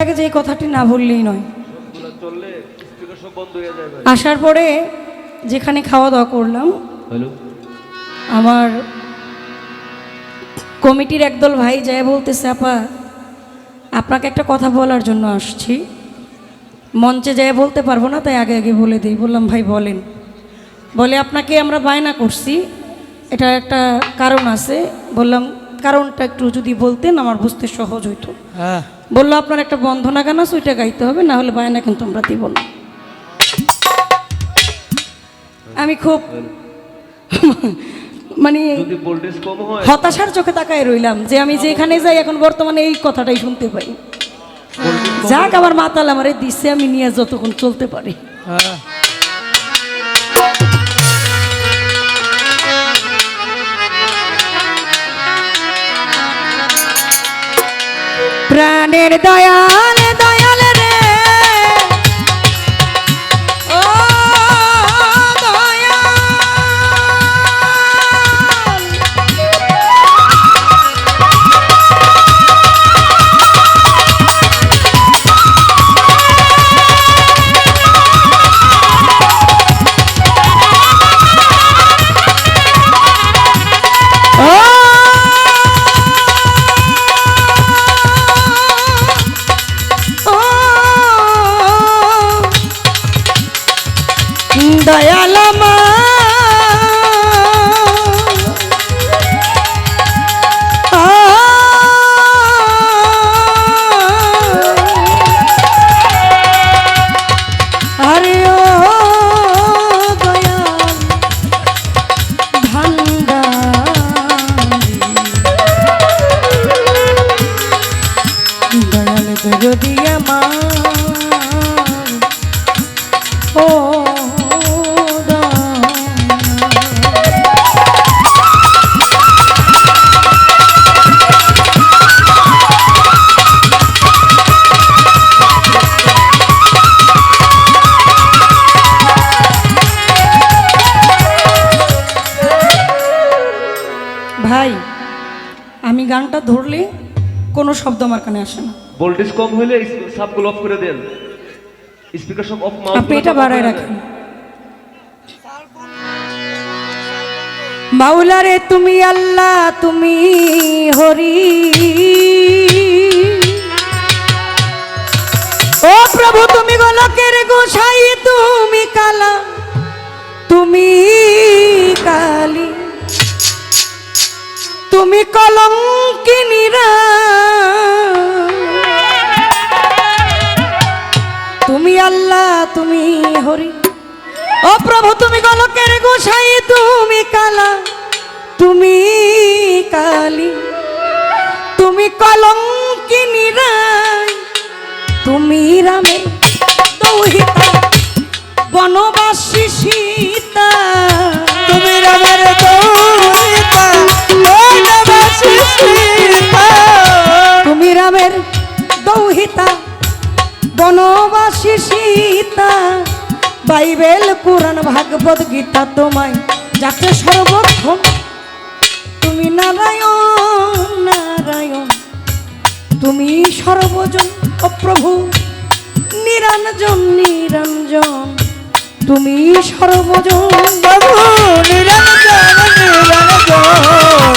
আগে যে কথাটি না বললেই নয়। সবগুলো চললে স্পিকার সব বন্ধ হয়ে যাবে আসার পরে যেখানে খাওয়া দাওয়া করলাম আমার কমিটির একদল ভাই যায় বলতেছে আপা আপনাকে একটা কথা বলার জন্য আসছি। মঞ্চে যায় বলতে পারব না তাই আগে আগে বলে দিই। বললাম ভাই বলেন। বলে আপনাকে আমরা বায়না করছি। এটা একটা কারণ আছে। বললাম কারণটা একটু যদি বলতেন আমার বুঝতে সহজ হইতো। হ্যাঁ। বলল আপনার একটা বন্ধনা গান আছে ওইটা গাইতে হবে না হলে বায়না কিন্তু আমরা দিব না। আমি খুব মানে যদি ভোল্টেজ কম হয়। হতাশার চোখে তাকায় রইলাম যে আমি যেখানে যাই এখন বর্তমানে এই কথাটাই শুনতে পাই। যাক আমার মাতাল আমারে দিচ্ছে আমি নিয়ে যতক্ষণ চলতে পারি। হ্যাঁ। প্রাণের দয়াল যদি আমার ও ভাই আমি গানটা ধরলে কোনো শব্দ আমার কানে আসে না। ভোল্টেজ কম হলে সবগুলো অফ করে দেন। স্পিকার সব অফ মাউস আপনি এটা বাড়ায় রাখেন। মাওলারে তুমি আল্লাহ তুমি হরি। ও প্রভু তুমি গোলকের গোসাই তুমি কালা। তুমি কালী। তুমি কলঙ্কিনীরা তুমি আল্লাহ, তুমি হরি। ও প্রভু, তুমি গলকের গোসাই, তুমি কালা। তুমি কালী। তুমি কলঙ্কিনী তুমি রামে দৌহিতা, বনবাসী সীতা। তুমি রামের দৌহিতা সীতা। তুমি রামের দৌহিতা বনবাসী সীতা, বাইবেল, কোরআন, ভাগবত, গীতা তোমায় যাকে সর্বক্ষণ তুমি নারায়ণ নারায়ণ, তুমি সর্বজন প্রভু, নিরঞ্জন নিরঞ্জন, তুমি সর্বজন নিরঞ্জন নিরঞ্জন।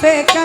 ফেকা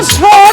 prosper.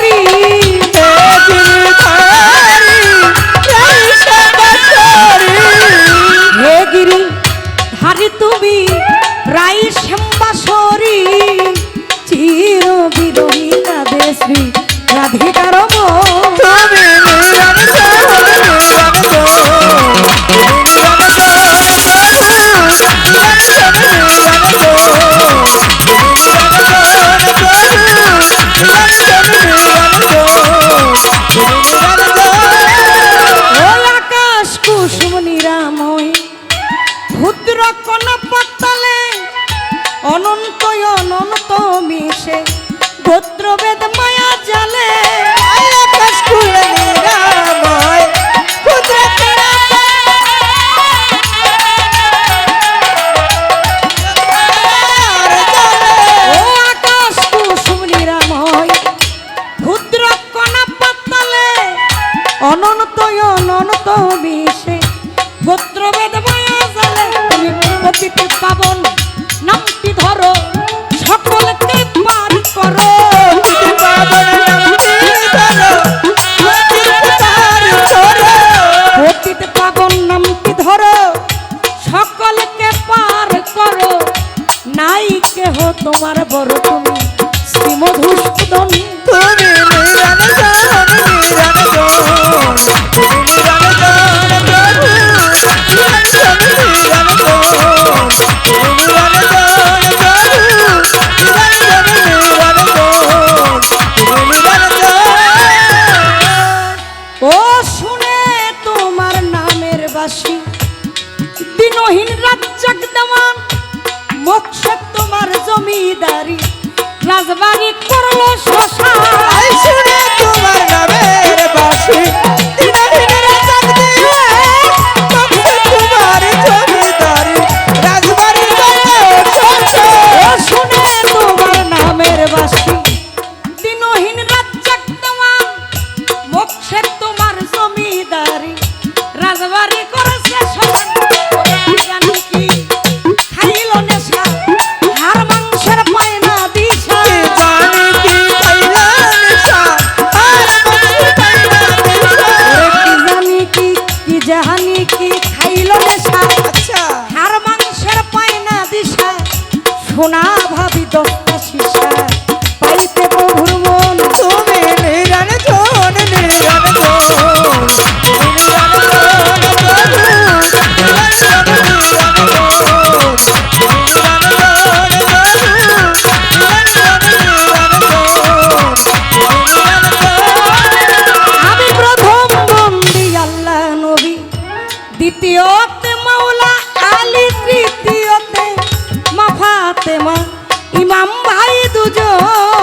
গো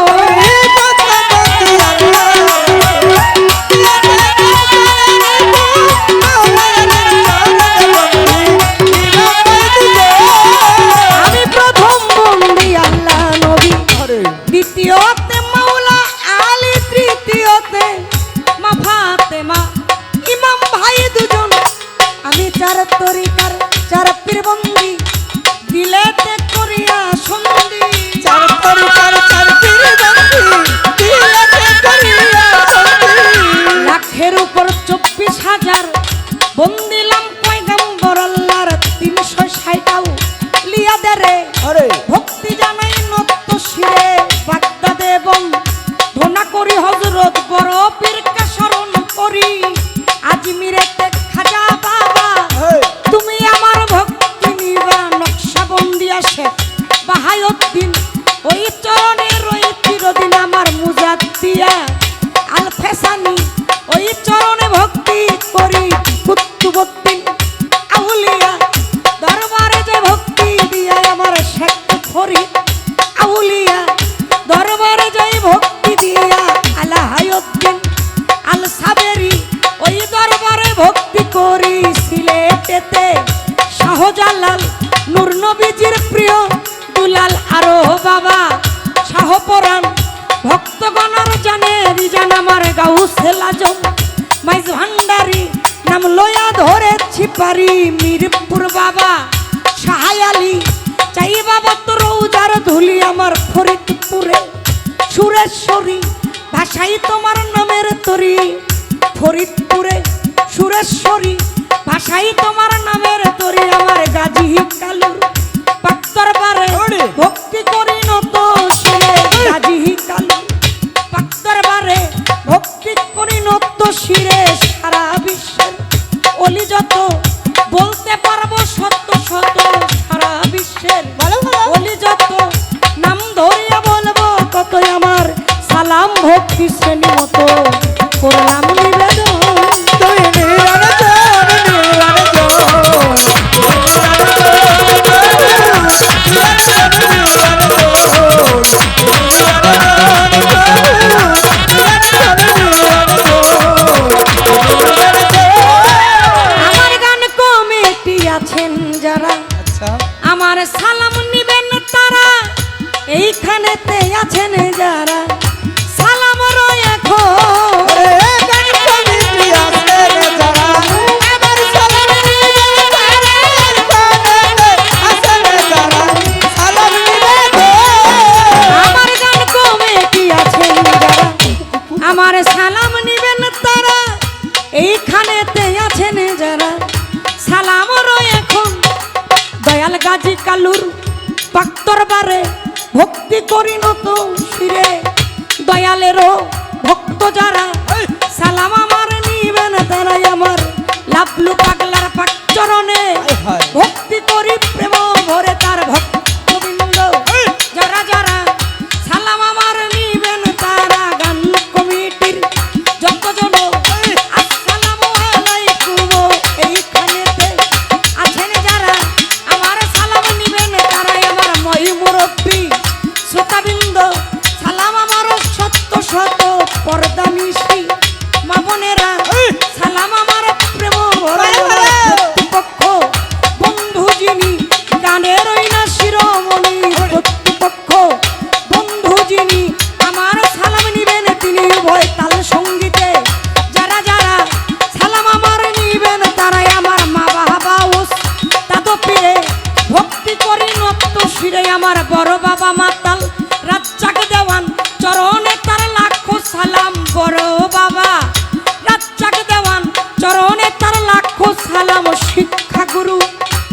ওই চরণের ওই চিরদিন আমার মুজাত দিয়া। আল ফেসানি, ওই চরণে ভক্তি করি কুত্তুবত্তিন আউলিয়া। দরবারে যে ভক্তি দিয়া আমার শেখ করি আউলিয়া। দরবারে যে ভক্তি দিয়া আলা হায়ুদ্দিন আল সাবেরি। ওই দরবারে ভক্তি করি সিলেটেতে শাহজালাল লাজম মাইজ ভান্ডারি নাম লয়া ধরেছি পারি মিরপুর বাবা। সাহায় আলী চাই বাবা তোর উজার ধুলি আমার ফরিদপুরে। সুরেশ্বরী ভাষাই তোমার নামের তরি। ফরিদপুরে সুরেশ্বরী ভাষাই তোমার নামের তরি। আমার গাজী কালুর পাত্তর বারে হরি প্রেম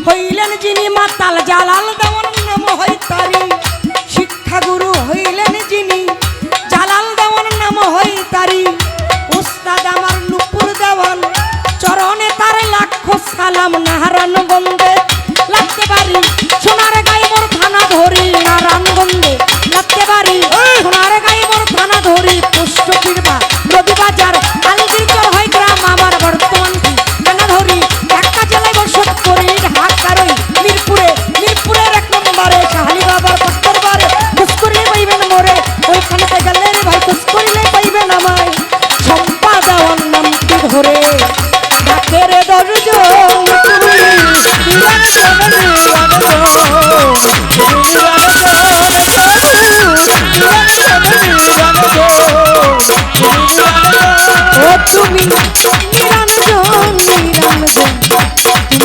হইলেন যিনি মাতাল জালাল দেওয়ান নাম হইতারি শিক্ষাগুরু হইলেন যিনি জালাল দেওয়ান নাম হইতারি উস্তাদ আমার নুপুর দেওয়ান চরণে তার লাখ সালাম নাহারান বন্দে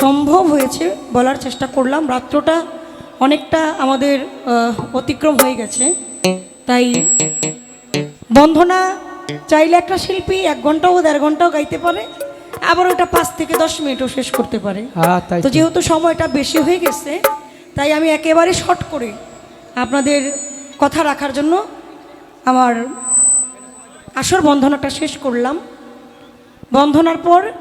সম্ভব হয়েছে বলার চেষ্টা করলাম। রাত্রটা অনেকটা আমাদের অতিক্রম হয়ে গেছে। তাই বন্ধনা চাইলে একটা শিল্পী এক ঘন্টাও দেড় ঘন্টাও গাইতে পারে আবার ওটা পাঁচ থেকে দশ মিনিটও শেষ করতে পারে। হ্যাঁ, তো। যেহেতু সময়টা বেশি হয়ে গেছে তাই আমি একেবারে শর্ট করে আপনাদের কথা রাখার জন্য আমার আসর বন্ধনাটা শেষ করলাম। বন্ধনার পর